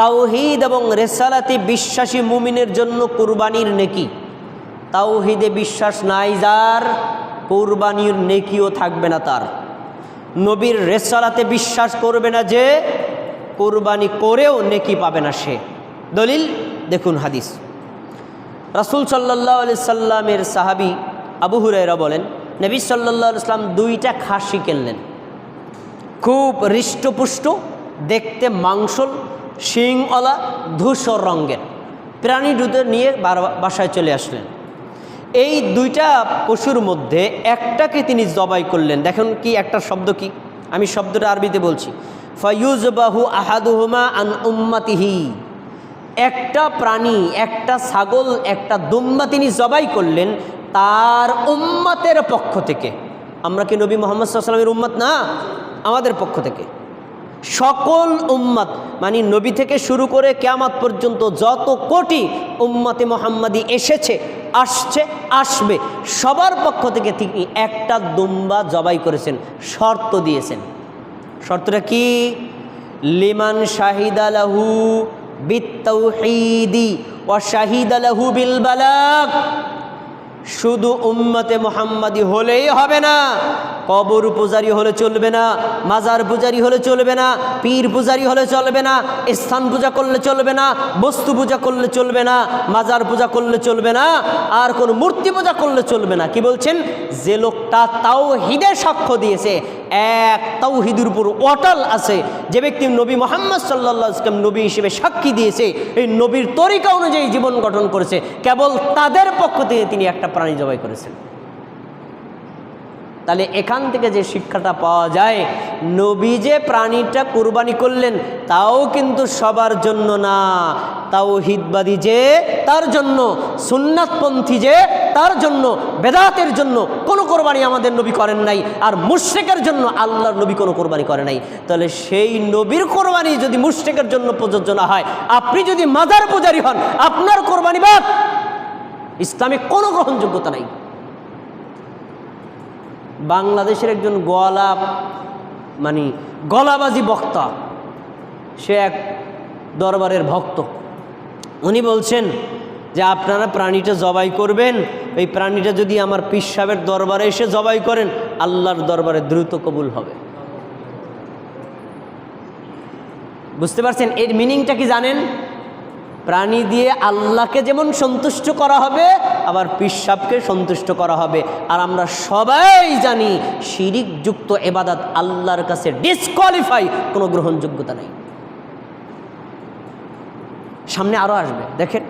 তাওহিদ এবং রেসালাতে বিশ্বাসী মুমিনের জন্য কুরবানির নেকি। তাওহিদে বিশ্বাস নাই যার, কোরবানির নেকিও থাকবে না তার। নবীর রেসালাতে বিশ্বাস করবে না যে, কোরবানি করেও নেকি পাবে না সে। দলিল, দেখুন হাদিস। রাসুল সাল্লাহ সাল্লামের সাহাবি আবু হুরাইরা বলেন, নবী সাল্লাহ ইসলাম দুইটা খাসি কিনলেন। খুব হৃষ্টপুষ্ট, দেখতে মাংসল শিংওয়ালা ধূসর রঙের। প্রাণী দুধের নিয়ে বাসায় চলে আসলেন। এই দুইটা পশুর মধ্যে একটাকে তিনি জবাই করলেন। দেখুন কি একটা শব্দ কি? আমি শব্দটা আরবিতে বলছি। ফয়ুজবাহু আহাদুহুমা আন উম্মাতিহি। একটা প্রাণী, একটা ছাগল, একটা দুম্মা তিনি জবাই করলেন তার উম্মাতের পক্ষ থেকে। আমরা কি নবী মোহাম্মদ সাল্লামের উম্মত না? আমাদের পক্ষ থেকে। সকল উম্মত মানে নবী থেকে শুরু করে কেয়ামাত পর্যন্ত যত কোটি উম্মতে মোহাম্মদী এসেছে, আসছে, আসবে, সবার পক্ষ থেকে তিনি একটা দুম্বা জবাই করেছেন, শর্ত দিয়েছেন। শর্তটা কি? লিমান শাহিদালাহু বিত্তৌহিদি ও শাহিদালাহু বিল বালাগ। শুধু উম্মতে মোহাম্মদী হলেই হবে না কবর পূজারি হলে চলবে না, মাজার পূজারি হলে চলবে না, পীর পূজারি হলে চলবে না, স্থান পূজা করলে চলবে না, বস্তু পূজা করলে চলবে না, মাজার পূজা করলে চলবে না, আর কোন মূর্তি পূজা করলে চলবে না। কি বলছেন? যে লোকটা তাও হিদে সাক্ষ্য দিয়েছে, এক তাওহিদের উপর অটল আছে, যে ব্যক্তি নবী মোহাম্মদ সাল্লাহ ইসলাম নবী হিসেবে সাক্ষী দিয়েছে, এই নবীর তরিকা অনুযায়ী জীবন গঠন করেছে, কেবল তাদের পক্ষ থেকে তিনি একটা প্রাণী জবাই করেছেন। তাহলে এখান থেকে যে শিক্ষাটা পাওয়া যায়, নবী যে প্রাণীটা কুরবানি করলেন, তাও কিন্তু সবার জন্য না। তাও হিতবাদী যে তার জন্য, সুন্নাতপন্থী যে তার জন্য, বেদাতের জন্য কোনো কোরবানি আমাদের নবী করেন নাই, আর মুশ্রেকের জন্য আল্লাহর নবী কোনো কোরবানি করে নাই। তাহলে সেই নবীর কোরবানি যদি মুশ্রেকের জন্য প্রযোজ্য না হয়, আপনি যদি মাদার পূজারী হন, আপনার কোরবানি বাদ। ইসলামে কোনো গ্রহণযোগ্যতা নাই। বাংলাদেশের একজন গলা মানে গলাবাজি বক্তা, সে এক দরবারের ভক্ত। উনি বলছেন যে, আপনারা প্রাণীটা জবাই করবেন। এই প্রাণীটা যদি আমার পিসাবের দরবারে এসে জবাই করেন, আল্লাহর দরবারে দ্রুত কবুল হবে। বুঝতে পারছেন? এর মিনিংটা কি জানেন? প্রাণী দিয়ে আল্লাহকে যেমন সন্তুষ্ট করা হবে, আবার পিসাবকে সন্তুষ্ট করা হবে। আর আমরা সবাই জানি শিরিক যুক্ত এবাদাত আল্লাহর কাছে ডিসকোয়ালিফাই কোনো গ্রহণযোগ্যতা নেই। সামনে আরও আসবে, দেখেন।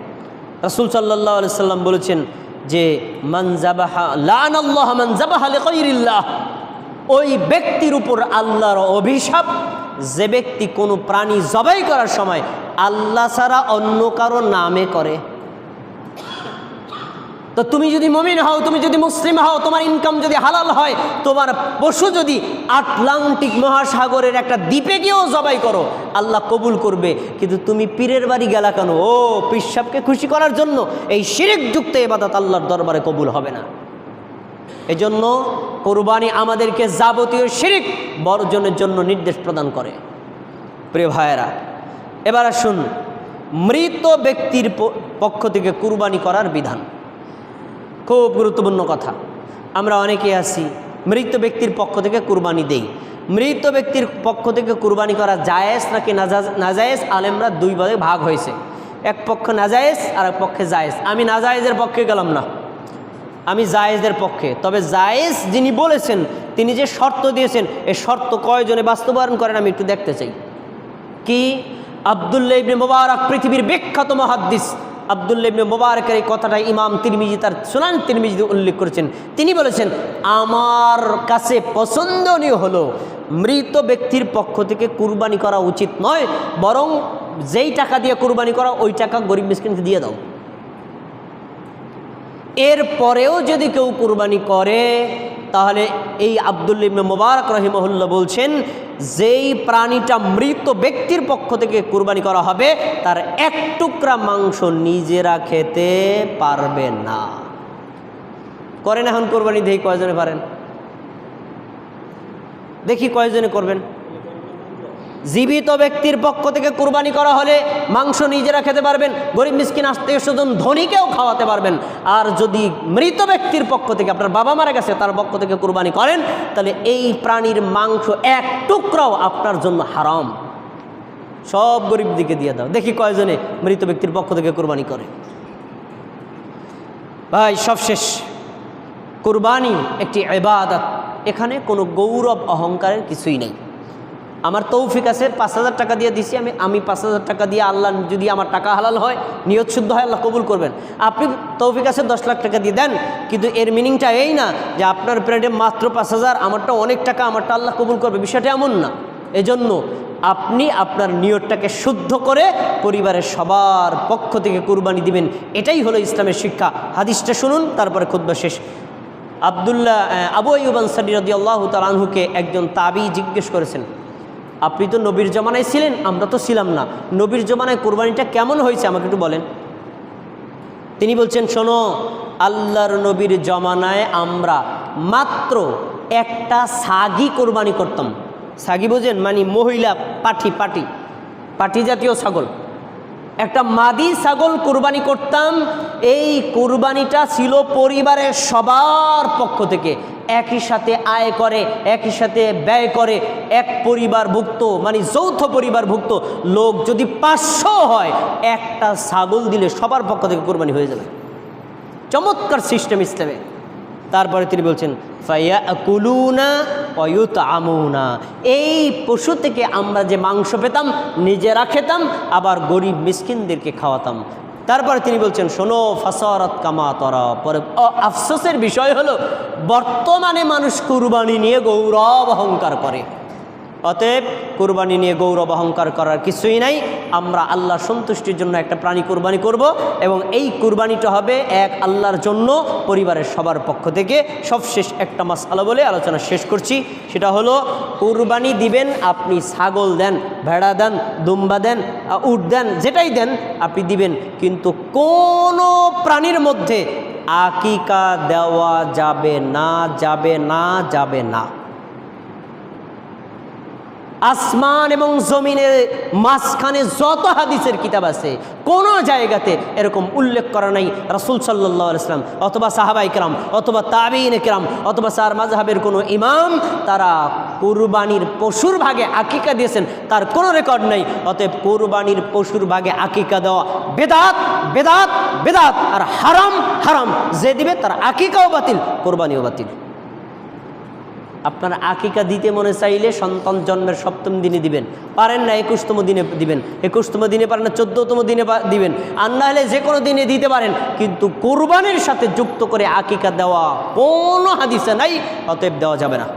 রাসুল সাল্লাহ সাল্লাম বলেছেন যে ওই ব্যক্তির উপর আল্লাহর অভিশাপ যে ব্যক্তি কোনো প্রাণী জবাই করার সময় আল্লাহ ছাড়া অন্য কারও নামে করে। তো তুমি যদি মমিন হও, তুমি যদি মুসলিম হও, তোমার ইনকাম যদি হালাল হয়, তোমার পশু যদি আটলান্টিক মহাসাগরের একটা দ্বীপে গিয়েও জবাই করো, আল্লাহ কবুল করবে। কিন্তু তুমি পীরের বাড়ি গেলা কেন? ও পিসাবকে খুশি করার জন্য এই শিরিক যুক্ত এবাদত আল্লাহর দরবারে কবুল হবে না। এজন্য কোরবানি আমাদেরকে যাবতীয় শিরিক বর্জনের জন্য নির্দেশ প্রদান করে। প্রিয় ভাইয়েরা, এবার আসুন মৃত ব্যক্তির পক্ষ থেকে কুরবানি করার বিধান। খুব গুরুত্বপূর্ণ কথা। আমরা অনেকে আছি, মৃত ব্যক্তির পক্ষ থেকে কুরবানি দেই। মৃত ব্যক্তির পক্ষ থেকে কুরবানি করা জায়েজ নাকি নাজা- নাজায়েজ আলেমরা দুই ভাগে ভাগ হয়েছে। এক পক্ষ নাজায়েজ আর এক পক্ষে জায়েজ। আমি নাজায়েজের পক্ষে গেলাম না। আমি জায়েজের পক্ষে। তবে জায়েজ যিনি বলেছেন, তিনি যে শর্ত দিয়েছেন এই শর্ত কয়জনে বাস্তবায়ন করেন আমি একটু দেখতে চাই। কি? আবদুল্লাহ ইবনে মোবারক পৃথিবীর বিখ্যাত মহাদ্দিস। আবদুল্লাহ ইবনে মোবারকের এই কথাটা ইমাম তিরমিজি, তার সুনান তিরমিজি উল্লেখ করেছেন। তিনি বলেছেন, আমার কাছে পছন্দনীয় হলো, মৃত ব্যক্তির পক্ষ থেকে কুরবানি করা উচিত নয়, বরং যেই টাকা দিয়ে কুরবানি করা ওই টাকা গরিব মিসকিনকে দিয়ে দাও। এর পরেও যদি কেউ কুরবানি করে, তাহলে এই আবদুল্লা ইবনে মোবারক রহিমহুল্লাহ বলছেন, যেই প্রাণীটা মৃত ব্যক্তির পক্ষ থেকে কুরবানি করা হবে, তার এক টুকরা মাংস নিজেরা খেতে পারবে না। করেন এখন কোরবানি, দেখি কয়জনে পারেন। দেখি কয়জনে করবেন। জীবিত ব্যক্তির পক্ষ থেকে কুরবানি করা হলে মাংস নিজেরা খেতে পারবেন, গরিব মিসকিন আত্মীয় স্বজন ধনীকেও খাওয়াতে পারবেন। আর যদি মৃত ব্যক্তির পক্ষ থেকে আপনার বাবা মারা গেছে, তার পক্ষ থেকে কুরবানি করেন, তাহলে এই প্রাণীর মাংস এক টুকরাও আপনার জন্য হারাম। সব গরিব দিকে দিয়ে দাও। দেখি কয়জনে মৃত ব্যক্তির পক্ষ থেকে কুরবানি করে। ভাই, সব শেষ। কুরবানি একটি এবাদত এখানে কোনো গৌরব, অহংকারের কিছুই নেই। আমার তৌফিক আছে, পাঁচ হাজার টাকা দিয়ে দিছি, আমি আমি পাঁচ হাজার টাকা দিয়ে আল্লাহ যদি আমার টাকা হালাল হয়, নিয়ত শুদ্ধ হয়, আল্লাহ কবুল করবেন। আপনি তৌফিক আছে, দশ লাখ টাকা দিয়ে দেন, কিন্তু এর মিনিংটা এই না যে আপনার প্রেডে মাত্র পাঁচ হাজার, আমারটা অনেক টাকা, আমারটা আল্লাহ কবুল করবে। বিষয়টা এমন না। এজন্য আপনি আপনার নিয়তটাকে শুদ্ধ করে পরিবারের সবার পক্ষ থেকে কুরবানি দিবেন। এটাই হলো ইসলামের শিক্ষা। হাদিসটা শুনুন, তারপরে খুদ্া শেষ। আবদুল্লাহ আবু আইয়ুব আনসারি রদি আল্লাহ তালাহুকে একজন তাবি জিজ্ঞেস করেছেন। আপনি তো নবীর জমানায় ছিলেন, আমরা তো ছিলাম না। নবীর জমানায় কোরবানিটা কেমন হয়েছে আমাকে একটু বলেন। তিনি বলছেন, শোনো, আল্লাহর নবীর জমানায় আমরা মাত্র একটা সাগি কোরবানি করতাম। সাগি বোঝেন মানে মহিলা, পাঠি, পাটি। পাটি জাতীয় ছাগল। একটা মাদি ছাগল কোরবানি করতাম, এই কোরবানিটা ছিল পরিবারের সবার পক্ষ থেকে। একই সাথে আয় করে, একই সাথে ব্যয় করে, এক পরিবারভুক্ত মানে যৌথ পরিবারভুক্ত লোক যদি পাঁচশো হয়, একটা ছাগল দিলে সবার পক্ষ থেকে কোরবানি হয়ে যাবে। চমৎকার সিস্টেম ইসলামে। তারপরে তিনি বলছেন ফাইয়া অয়ুত আমুনা এই পশু থেকে আমরা যে মাংস পেতাম, নিজেরা খেতাম, আবার গরিব মিসকিনদেরকে খাওয়াতাম। তারপরে তিনি বলছেন, শোনো, ফাসারত কামা তরা। পরে আফসোসের বিষয় হলো, বর্তমানে মানুষ কুরবানি নিয়ে গৌরব অহংকার করে। অতএব কোরবানি নিয়ে গৌরব অহংকার করার কিছুই নাই। আমরা আল্লাহ সন্তুষ্টির জন্য একটা প্রাণী কোরবানি করব এবং এই কোরবানিটা হবে এক আল্লাহর জন্য পরিবারের সবার পক্ষ থেকে। সবশেষ একটা মাস আলো বলে আলোচনা শেষ করছি। সেটা হলো, কোরবানি দিবেন, আপনি ছাগল দেন, ভেড়া দেন, দুম্বা দেন, উট দেন, যেটাই দেন আপনি দিবেন। কিন্তু কোনো প্রাণীর মধ্যে আকিকা দেওয়া যাবে না যাবে না যাবে না। আসমান এবং জমিনের মাঝখানে যত হাদিসের কিতাব আছে, কোনো জায়গাতে এরকম উল্লেখ করা নাই রাসুল সাল্লাহ ইসলাম অথবা সাহাবা ইকরাম অথবা তাবিন ইকরাম অথবা সার মাজহাবের কোনো ইমাম, তারা কুরবানির পশুর ভাগে আকিকা দিয়েছেন, তার কোনো রেকর্ড নেই। অতএব কুরবানির পশুর ভাগে আকিকা দেওয়া বেদাত বেদাত বেদাত। আর হারাম হারাম। যে দিবে তার আকিকাও বাতিল, কোরবানিও বাতিল। আপনার আকিকা দিতে মনে চাইলে সন্তান জন্মের সপ্তম দিনে দিবেন। পারেন না, একুশতম দিনে দিবেন। একুশতম দিনে পারেন না, চোদ্দতম দিনে দিবেন। আর না হলে যে কোনো দিনে দিতে পারেন। কিন্তু কোরবানির সাথে যুক্ত করে আকিকা দেওয়া কোনো হাদিসে নাই, অতএব দেওয়া যাবে না।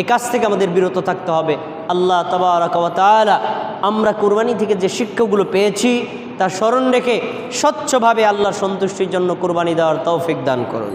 এই কাজ থেকে আমাদের বিরত থাকতে হবে। আল্লাহ তালা আমরা কোরবানি থেকে যে শিক্ষাগুলো পেয়েছি, তা স্মরণ রেখে স্বচ্ছভাবে আল্লাহ সন্তুষ্টির জন্য কোরবানি দেওয়ার তৌফিক দান করুন।